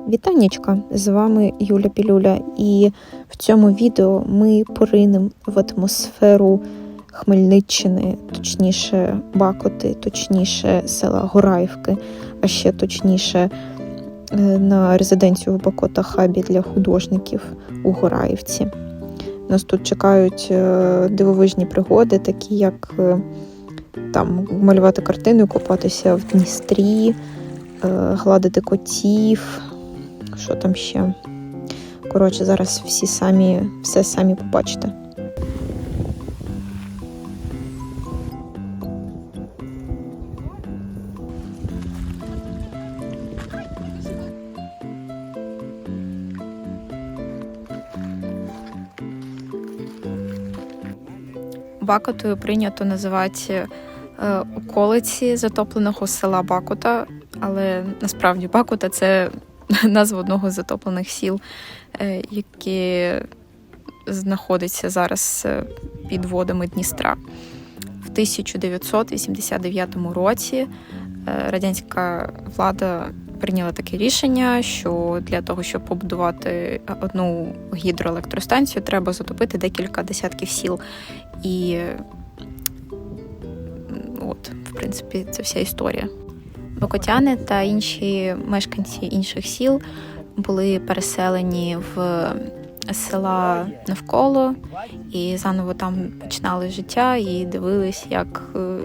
Вітаннячка! З вами Юля Пілюля, і в цьому відео ми поринемо в атмосферу Хмельниччини, точніше Бакоти, точніше села Гораївки, а ще точніше е, на резиденцію в Бакота Хабі для художників у Гораївці. Нас тут чекають е, дивовижні пригоди, такі як е, там малювати картину, купатися в Дністрі, гладити котів, що там ще. Коротше, зараз всі самі, все самі побачите. Бакотою прийнято називати е, околиці затопленого села Бакота, але насправді Бакота це назва одного з затоплених сіл, е, яке знаходиться зараз е, під водами Дністра. В 1989 році е, радянська влада прийняла таке рішення, що для того, щоб побудувати одну гідроелектростанцію, треба затопити декілька десятків сіл. І от, в принципі, це вся історія. Бокотяни та інші мешканці інших сіл були переселені в села навколо і заново там починали життя і дивились, як е,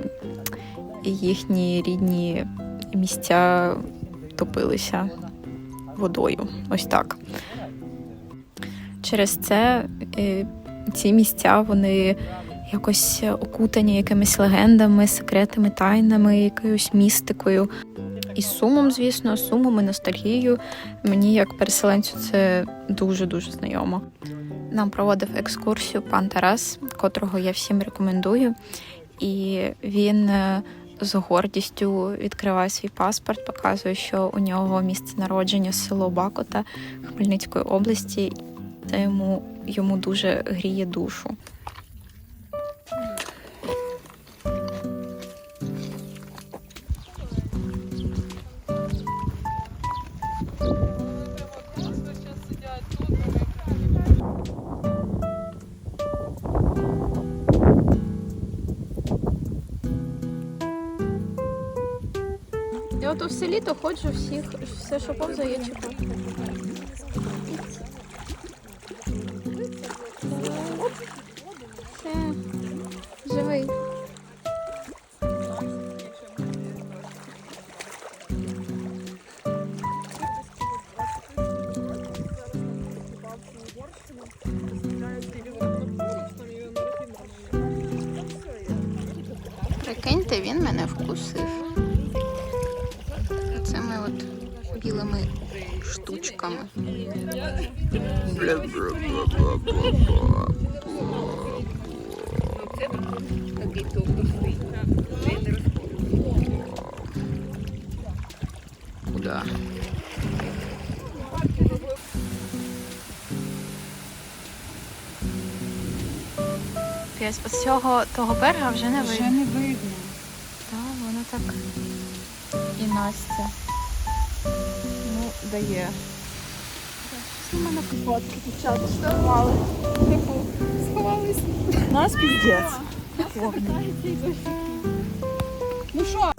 їхні рідні місця топилися водою. Ось так. Через це е, ці місця вони якось окутані якимись легендами, секретами, тайнами, якоюсь містикою. І сумом, звісно, сумом і ностальгією. Мені, як переселенцю, це дуже-дуже знайомо. Нам проводив екскурсію пан Тарас, котрого я всім рекомендую. І він е, з гордістю відкриває свій паспорт, показує, що у нього місце народження село Бакота Хмельницької області. Це йому, йому дуже гріє душу. Я то ходжу всіх, все, що повзає, чекаю. Все, живий. Прикиньте, він мене вкусив. Білими штучками. Куда? З цього того берега вже не Вже видно. не видно. Так, воно так і Настя. Дає. У мене фотки дівчата сховали. Типу, сховались. Нас піздець. Ну що?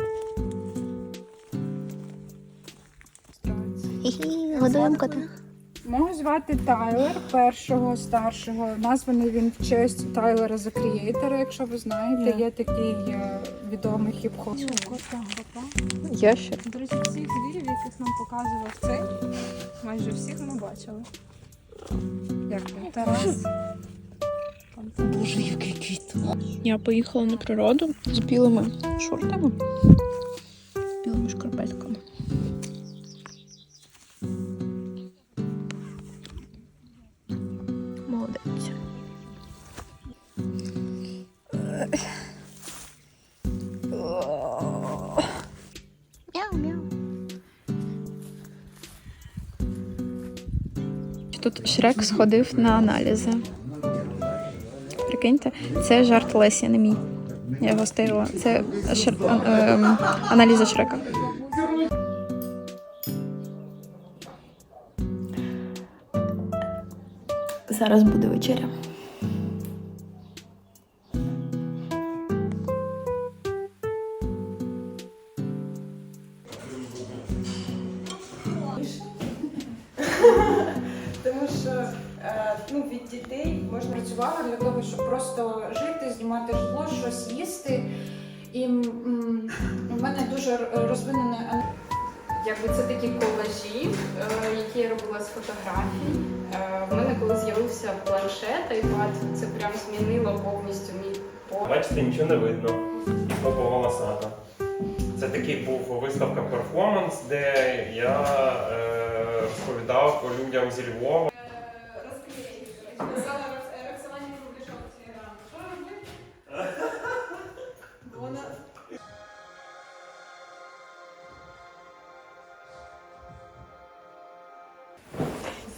Годуємо кота. Мого звати Тайлер, першого старшого. Названий він в честь Тайлера за Creator, якщо ви знаєте. Є такий е, відомий хіп-хоп. Ящер. До речі, всіх звірів, яких нам показував цей, майже всіх ми бачили. Як він? Тарас. Боже, який кіт. Я поїхала на природу з білими шортами, тут Шрек сходив на аналізи. Прикиньте, це жарт Лесі, не мій. Я його стирила. Це шер... а, е, аналізи Шрека. Зараз буде вечеря. Працювала для того, щоб просто жити, знімати житло, щось їсти. І м, в мене дуже р- розвинене Якби це такі колажі, е, які я робила з фотографій. Е, В мене коли з'явився планшет, iPad, це прям змінило повністю мій погляд. Бачите, нічого не видно. І попа волосата. Це такий був виставка перформанс, де я е, розповідав людям зі Львова.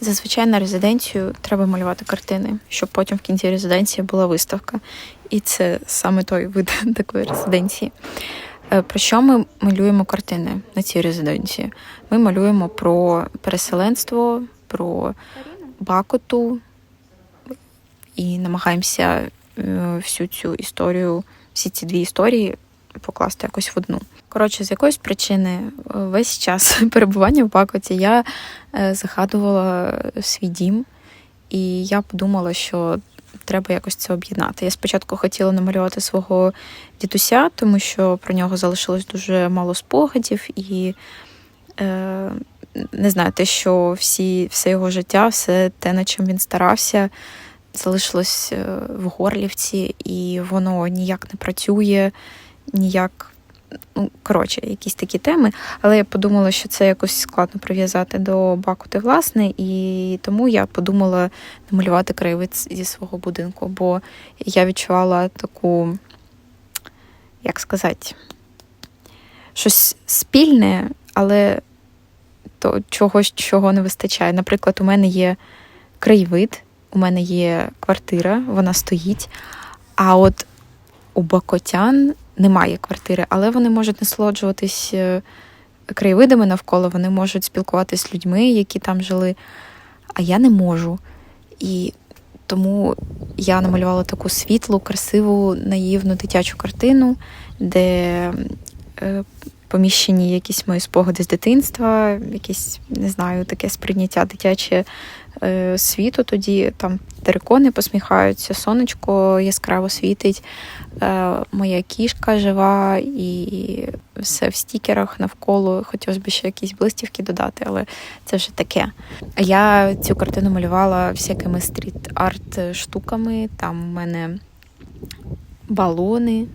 Зазвичай на резиденцію треба малювати картини, щоб потім в кінці резиденції була виставка. І це саме той вид такої резиденції. Е, Про що ми малюємо картини на цій резиденції? Ми малюємо про переселенство, про бакоту і намагаємося е, всю цю історію, всі ці дві історії покласти якось в одну. Коротше, з якоїсь причини е, весь час перебування в Бакоті я е, згадувала свій дім, і я подумала, що треба якось це об'єднати. Я спочатку хотіла намалювати свого дідуся, тому що про нього залишилось дуже мало спогадів, і е, не знаю, те, що всі, все його життя, все те, над чим він старався, залишилось е, в Горлівці, і воно ніяк не працює, ніяк. Ну, коротше, якісь такі теми. Але я подумала, що це якось складно прив'язати до Бакути, власне, і тому я подумала намалювати краєвид зі свого будинку, бо я відчувала таку, як сказати, щось спільне, але то чогось, чого не вистачає. Наприклад, у мене є краєвид, у мене є квартира, вона стоїть. А от у бакотян немає квартири, але вони можуть насолоджуватись е, краєвидами навколо, вони можуть спілкуватися з людьми, які там жили, а я не можу. І тому я намалювала таку світлу, красиву, наївну дитячу картину, де е, поміщені якісь мої спогади з дитинства, якесь, не знаю, таке сприйняття дитяче е, світу. Тоді там терикони посміхаються, сонечко яскраво світить, е, моя кішка жива і все в стікерах навколо. Хотілося б ще якісь блистівки додати, але це вже таке. Я цю картину малювала всякими стріт-арт штуками. Там у мене балони,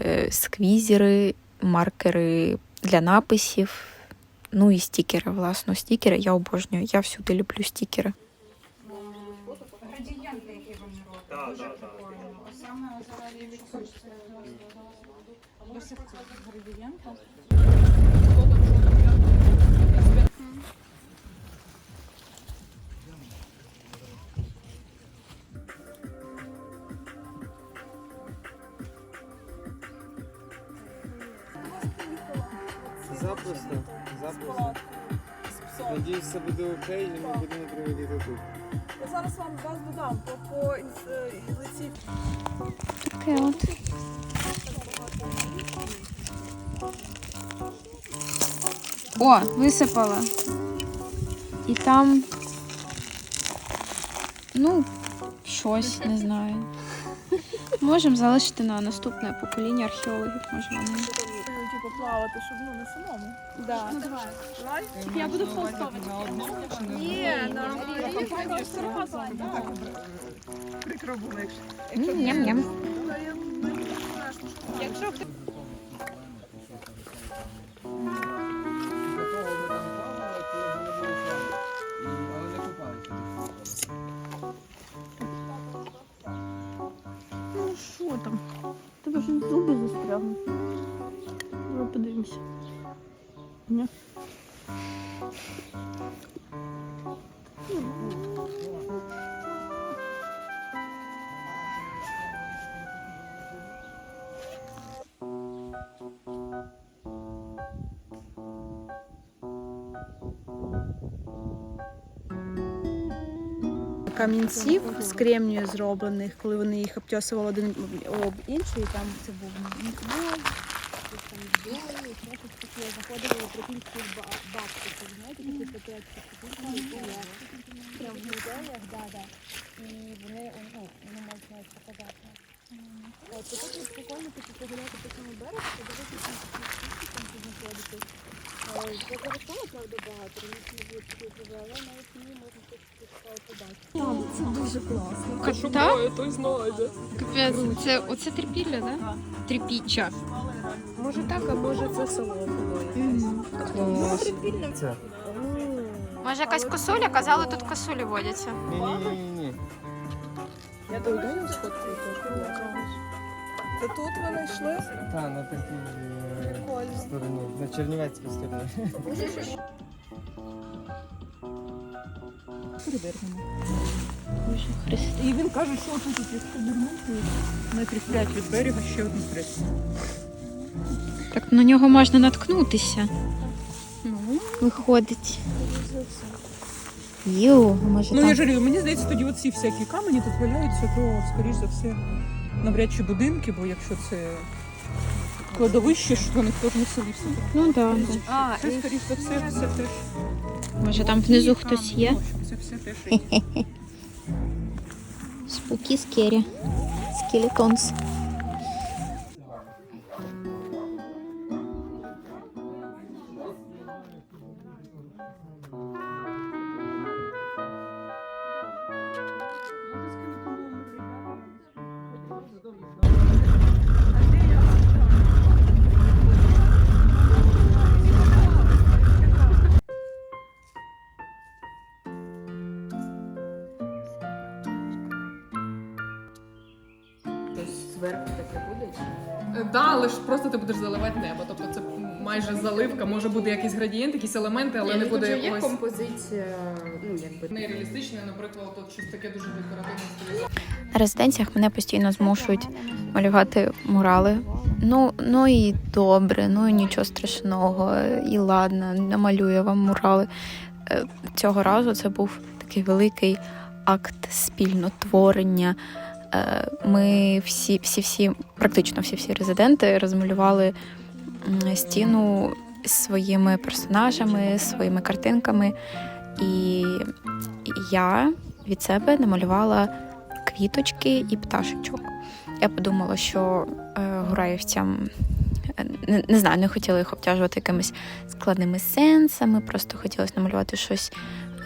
е, сквізери, маркери для написів. Ну і стікери, власно, стікери я обожнюю. Я всюди люблю стікери. градієнти, які вони роблять. Дуже буде окей, і ми будемо проводити тут. Я зараз вам вас додам по, по е, лиці. Таке от. О, висипала. І там. Ну, щось, не знаю. Можемо залишити на наступне покоління археологів, може вони. Типу плавати, щоб ну не самому. Да. Ну. Я буду полстовити. Ні, на разом. Прикро було, якщо. Ням-ням. Якщо Ну що там? Тебе ж зуби застрягнуть. подивимося. Ні? Камінців з кремнію зроблених, коли вони їх обтісували один об інший, там це був щось там білий, і ще щось таке. Заходили в трипільські бабки, це знаєте, такі пакетки, прям в музеях, да, да. І вони, ну, вони можуть навіть показати. От, тут прикольно типу, погуляти по цьому берегу, подивитися на такі штуки, там тут знаходити. Це зараз правда багато, раніше не було таких але навіть мені можна щось побачити. Це дуже класно. А шукає, той знайде. Капець, це оце трипілля, да? Трипіччя. Може так, а може це село було. Це. Може якась косуля? Казали, тут косулі водяться. Ні-ні-ні-ні. Я дойду не сфоткаю. Це тут вони йшли? Та, на такій е, стороні, на Чернівецькій стороні. І він каже, що тут якщо вернути метрів 5 від берега ще один хрест. Так на нього можна наткнутися. Ну, Виходить. Ю, може ну там. я жалію, мені здається, тоді оці всякі камені тут валяються, то скоріш за все навряд чи будинки, бо якщо це кладовище, що ніхто ж не селився. Ну так. А, це скоріш за все, це теж. Може там внизу камені, хтось є? ну, Це все теж. Спуки скері. Скелетонс. Ти будеш заливати небо. Тобто це майже заливка, може бути якийсь градієнт, якісь елементи, але не буде є якогось композиція, ну якби. нереалістичне, наприклад, тут щось таке дуже декоративне стилізоване. На резиденціях мене постійно змушують малювати мурали. Ну, ну і добре, ну і нічого страшного. І ладно, намалюю вам мурали. Е, Цього разу це був такий великий акт спільнотворення. Е, Ми всі, всі, всі, практично всі всі резиденти розмалювали стіну своїми персонажами, своїми картинками. І я від себе намалювала квіточки і пташечок. Я подумала, що е, гураївцям е, не, не знаю, не хотіла їх обтяжувати якимись складними сенсами, просто хотілося намалювати щось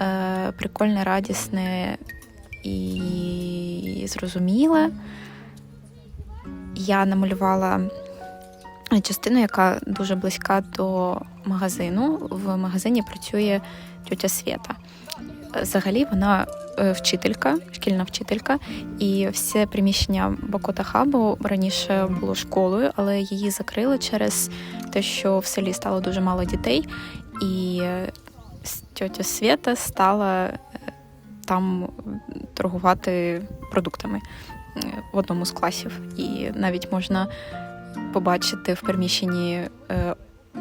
е, прикольне, радісне і зрозуміле. Я намалювала частину, яка дуже близька до магазину. В магазині працює тетя Свята. Взагалі вона е, вчителька, шкільна вчителька, і все приміщення Бакота Хабу раніше було школою, але її закрили через те, що в селі стало дуже мало дітей, і е, тьотя Свята стала е, там торгувати продуктами е, в одному з класів. І навіть можна побачити в приміщенні е,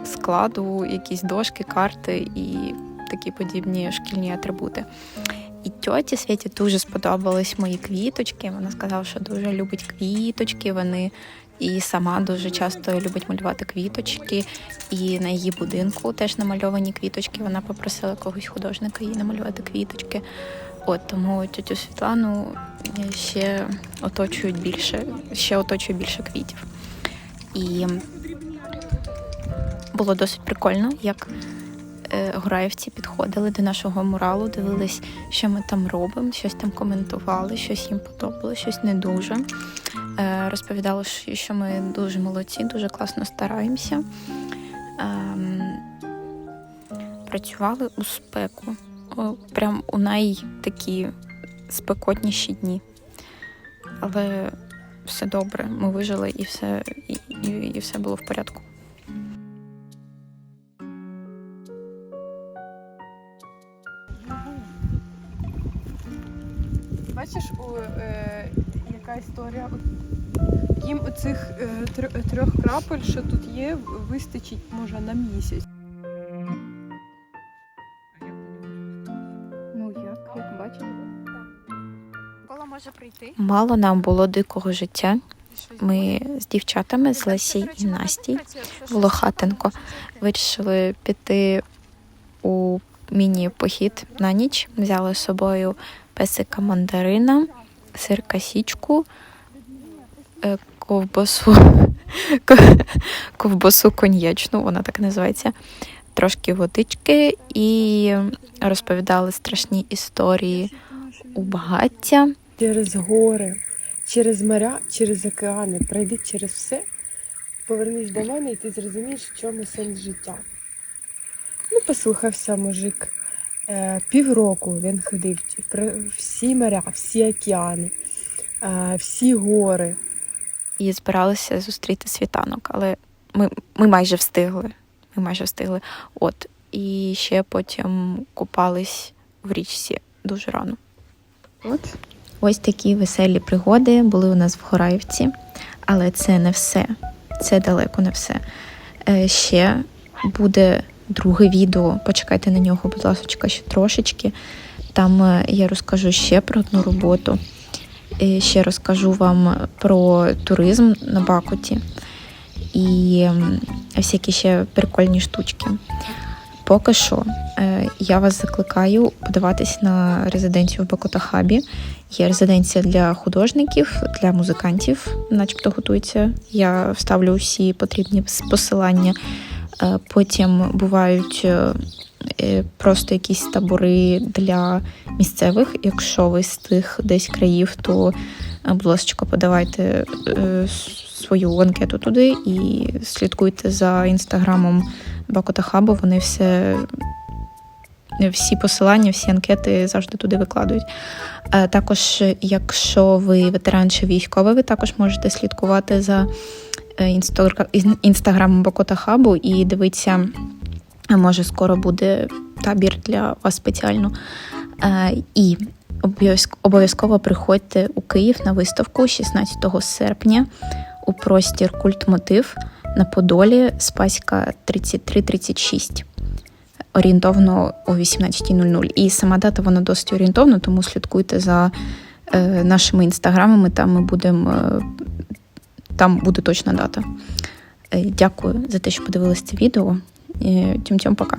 складу якісь дошки, карти і такі подібні шкільні атрибути. І тьоті Світі дуже сподобались мої квіточки. Вона сказала, що дуже любить квіточки. Вони і сама дуже часто любить малювати квіточки. І на її будинку теж намальовані квіточки. Вона попросила когось художника їй намалювати квіточки. От тому тьотю Світлану е, ще оточують більше, ще оточує більше квітів. І було досить прикольно, як е, гураївці підходили до нашого муралу, дивились, що ми там робимо, щось там коментували, щось їм подобалося, щось не дуже. Е, Розповідали, що- ми дуже молодці, дуже класно стараємося. Ем, Працювали у спеку, прям у найтакі спекотніші дні. Але все добре, ми вижили і все, і, і, і все було в порядку. Бачиш, у, е, яка історія? Їм оцих е, трьох крапель, що тут є, вистачить може на місяць. Мало нам було дикого життя. Ми з дівчатами, з Лесі і Насті Волохатенко вирішили піти у міні-похід на ніч. Взяли з собою песика мандарина, сир касічку, е, ковбасу, ковбасу коньячну, вона так називається, трошки водички і розповідали страшні історії у багаття. Через гори, через моря, через океани, пройди через все, повернись до мене і ти зрозумієш, в чому сенс життя. Ну, послухався мужик. Е, півроку він ходив про всі моря, всі океани, е, всі гори. і збиралися зустріти світанок, але ми, ми майже встигли. Ми майже встигли. От. І ще потім купались в річці дуже рано. От. Ось такі веселі пригоди були у нас в Хораївці, але це не все. Це далеко не все. Е, ще буде друге відео. Почекайте на нього, будь ласка, ще трошечки. Там е, я розкажу ще про одну роботу. Е, Ще розкажу вам про туризм на Бакуті і всякі ще прикольні штучки. Поки що е, я вас закликаю подаватись на резиденцію в Бакотахабі. Є резиденція для художників, для музикантів, начебто готується. Я вставлю всі потрібні посилання. Е, Потім бувають е, е, просто якісь табори для місцевих. Якщо ви з тих десь країв, то, будь ласка, подавайте свою анкету туди і слідкуйте за інстаграмом Бакота Хабу. Вони все. Всі посилання, всі анкети завжди туди викладають. Е, Також, якщо ви ветеран чи військовий, ви також можете слідкувати за е, інстагра- ін- інстаграмом Бакота Хабу і дивитися, може скоро буде табір для вас спеціально. Е, І обов'язково приходьте у Київ на виставку 16 серпня у простір Культ Мотив на Подолі Спаська 3336 орієнтовно о 18.00. І сама дата вона досить орієнтовна, тому слідкуйте за е, нашими інстаграмами. Там ми будемо. Е, там буде точна дата. Е, дякую за те, що подивилися це відео. Тьом-тьом, пока.